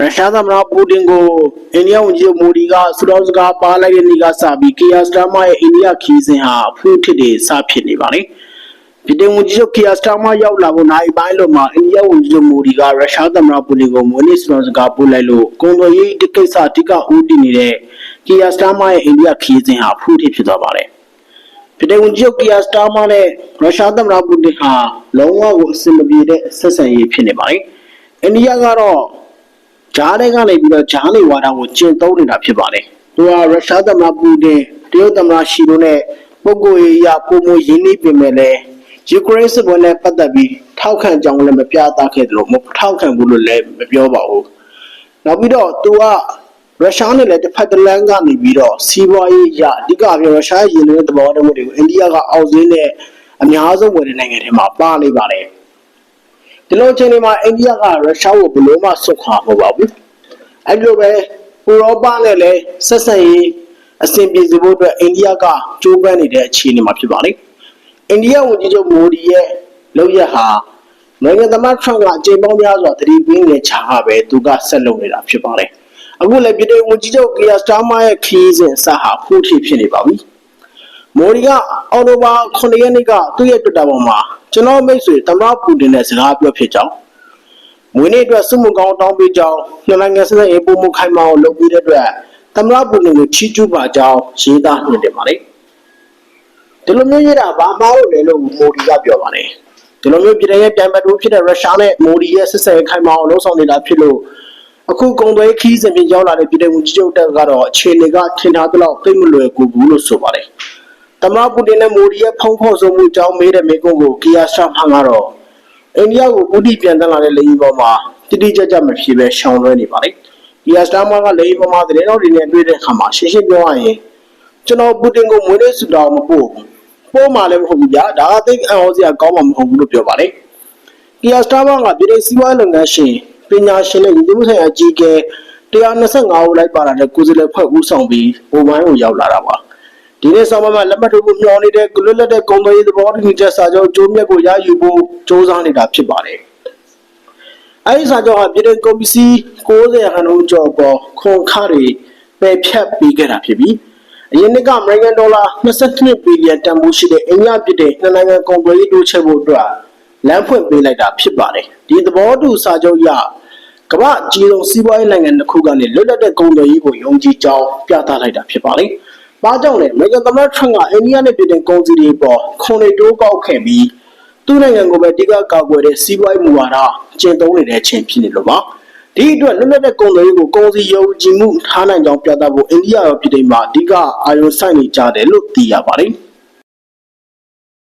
ရုရှားသမ္မတပူတင်ကိုအိန္ဒိယဝန်ကြီးချုပ်မိုဒီကစူတော်စကားပါလိုက်တဲ့နေ့ကစပြီးကီယာစတာမာရဲ့အိန္ဒိယခီးစဉ်ဟာအဖူးထစ်တွေစဖြစ်နေပါလေ။ပြည်ထောင်ဝန်ကြီးချုပ်ကီယာစတာမာရောက်လာဖို့နိုင်ပိုင်းလို့မှအိန္ဒိယဝန်ကြီးချုပ်မိုဒီကရုရှားသမ္မတပူတင်ကိုမွေးနေ့စူတော်စကားပို့လိုက်လို့ကုန်သွယ်ရေးတိကိစ္စအဓိကဦးတည်နေတဲ့ကီယာစတာမာရဲ့အိန္ဒိယခီးစဉ်ဟာအဖူးထစ်ဖြစ်သွားပါတယ်။ပြည်ထောင်စုချုပ်ကီယာစတာမာနဲ့ရုရှားသမ္မတပူတင်ဟာလုံးဝကိုအဆင်မပြေတဲ့ဆက်ဆံရေးဖြစ်နေပါတယ်။ အိန္ဒိယကတော့ဂျားတွေကနေပြီးတော့ဂျားနေဝါဒကိုကျင့်သုံးနေတာဖြစ်ပါတယ်။သူကရုရှားသမ္မတပူတင်တရုတ်သမ္မတရှီတို့နဲ့ပုဂ္ဂိုလ်ရေးအရပုံမရင်းနှီးပြင်မဲ့လဲယူကရိန်းစစ်ပွဲနဲ့ပတ်သက်ပြီးထောက်ခံကြောင်းလည်းမပြသခဲ့သလိုမထောက်ခံဘူးလို့လည်းမပြောပါဘူး။နောက်ပြီးတော့သူကရုရှားနဲ့လည်းတစ်ဖက်တစ်လမ်းကနေပြီးတော့စီးပွားရေးအရအဓိကပြောရုရှားရဲ့ရင်းနှီးတဲ့သဘောတူမှုတွေကိုအိန္ဒိယကအောက်ဈေးနဲ့အများဆုံးဝယ်တဲ့နိုင်ငံတွေမှာပါနေပါတယ် ဒီလိုအချိန်တွေမှာအိန္ဒိယကရုရှားကိုဘယ်လိုမှစွတ်ခွာမဟုတ်ပါဘူးအဲ့ဒီလိုပဲဥရောပနဲ့လည်းဆက်ဆံရေးအဆင်ပြေစေဖို့အတွက်အိန္ဒိယကကြိုးပမ်းနေတဲ့အခြေအနေမှာဖြစ်ပါလိမ့်အိန္ဒိယဝန်ကြီးချုပ်မိုဒီရဲ့လုပ်ရက်ဟာနိုင်ငံသမ္မတထရန့်ကအကြိမ်ပေါင်းများစွာတတိပင်းနေချာပဲသူကဆက်လုပ်နေတာဖြစ်ပါတယ်အခုလည်းပြည်ထောင်ဝန်ကြီးချုပ်ကီယာစတာမာရဲ့ခီးစဉ်အစဟာဖူးထီဖြစ်နေပါပြီ မိုဒီကအော်တိုဘာ9ရက်နေ့ကသူ့ရဲ့ Twitter ပေါ်မှာကျွန်တော်မိတ်ဆွေသမ္မတပူတင်နဲ့စကားပြောဖြစ်ကြောင်းမွေးနေ့အတွက်စုမှုကောင်းတောင်းပေးကြောင်းနှစ်နိုင်ငံဆက်ဆံရေးပုံမှုခိုင်မာအောင်လုပ်ပြီးတဲ့အတွက်သမ္မတပူတင်ကိုချီးကျူးပါကြောင်းရေးသားနှင်တယ်ပါလေဒီလိုမျိုးရေးတာဘာမှမဟုတ်လေလို့မိုဒီကပြောပါတယ်ဒီလိုမျိုးပြည်ထောင်ရဲ့ပြန်ပတ်တိုးဖြစ်တဲ့ရုရှားနဲ့မိုဒီရဲ့ဆက်ဆံရေးခိုင်မာအောင်လှုံ့ဆော်နေတာဖြစ်လို့အခုကုံသွဲခီးစဉ်ပြင်ရောက်လာတဲ့ပြည်ထောင်ကြီးချုပ်တက်ကတော့အခြေအနေကထင်ထားသလောက်သိပ်မလွယ်ကူဘူးလို့ဆိုပါတယ် သမ္မတပူတင်နဲ့မိုဒီရဲ့ဖုံးဖော်ဆိုမှုကြောင့်မေးတဲ့မေးခွန်းကိုကီယာရှာဖန်ကတော့အိန္ဒိယကိုဥတီပြန်တက်လာတဲ့လေယာဉ်ပေါ်မှာတိတိကျကျမဖြစ်ပဲရှောင်လွှဲနေပါလေကီယာစတာမာကလေယာဉ်ပေါ်မှာသတင်းတော်တွေနဲ့တွေ့တဲ့အခါမှာရှင်းရှင်းပြောရရင်ကျွန်တော်ပူတင်ကိုမွေးနေ့ဆုတောင်းမပို့ဘူးပို့မှလည်းမဟုတ်ဘူးဗျာဒါကသိအံ့ဩစရာကောင်းမှမဟုတ်ဘူးလို့ပြောပါလေကီယာစတာမာကပြည်ထောင်စီးပွားရေးလုပ်ငန်းရှင်ပညာရှင်နဲ့ညီမှုဆိုင်ရာအကြီးအကဲ125ဦးလိုက်ပါလာတဲ့ကိုယ်စားလှယ်ဖွဲ့ဦးဆောင်ပြီးဘိုဘိုင်းကိုရောက်လာတာပါ ဒီနေ့ဆောင်မမှာလက်မှတ်ထိုးဖို့မျှော်နေတဲ့ကလွတ်လပ်တဲ့ကုန်သွယ်ရေးသဘောတူညီချက်စာချုပ်ကျိုးမြတ်ကိုရယူဖို့စ조사နေတာဖြစ်ပါတယ်။အဲဒီစာချုပ်ဟာပြည်ထောင်ကုန်ပစ္စည်း90ရာခိုင်နှုန်းကျော်ပေါ်ခွန်ခတွေပယ်ဖြတ်ပေးခဲ့တာဖြစ်ပြီးအရင်နှစ်ကအမေရိကန်ဒေါ်လာ22ဘီလီယံတန်ဖိုးရှိတဲ့အိန္ဒိယပြည်တဲ့နှစ်နိုင်ငံကုန်သွယ်ရေးတိုးချဲ့ဖို့အတွက်လမ်းဖွင့်ပေးလိုက်တာဖြစ်ပါတယ်။ဒီသဘောတူစာချုပ်အရကမ္ဘာအကြီးဆုံးစီးပွားရေးနိုင်ငံတစ်ခုကနေလွတ်လပ်တဲ့ကုန်သွယ်ရေးကိုယုံကြည်ကြောင်းပြသလိုက်တာဖြစ်ပါလေ။ ဘာကြောင့်လဲအမေရိကန်သမ္မတထရန့်ကအိန္ဒိယနဲ့ပြည်တဲ့ကုန်စည်တွေပေါ်ခွန်တွေတိုးကောက်ခဲ့ပြီးသူ့နိုင်ငံကိုပဲအဓိကကာကွယ်တဲ့စီးပွားရေးမူဝါဒကျင့်သုံးနေတဲ့အချိန်ဖြစ်နေလို့ပါ။ဒီအတွက်လွတ်လပ်တဲ့ကုန်သွယ်ရေးကိုကုန်စည်ယုံကြည်မှုထားနိုင်ကြောင်းပြသဖို့အိန္ဒိယရောပြည်တဲ့မှာအဓိကအာရုံစိုက်နေကြတယ်လို့သိရပါတယ်။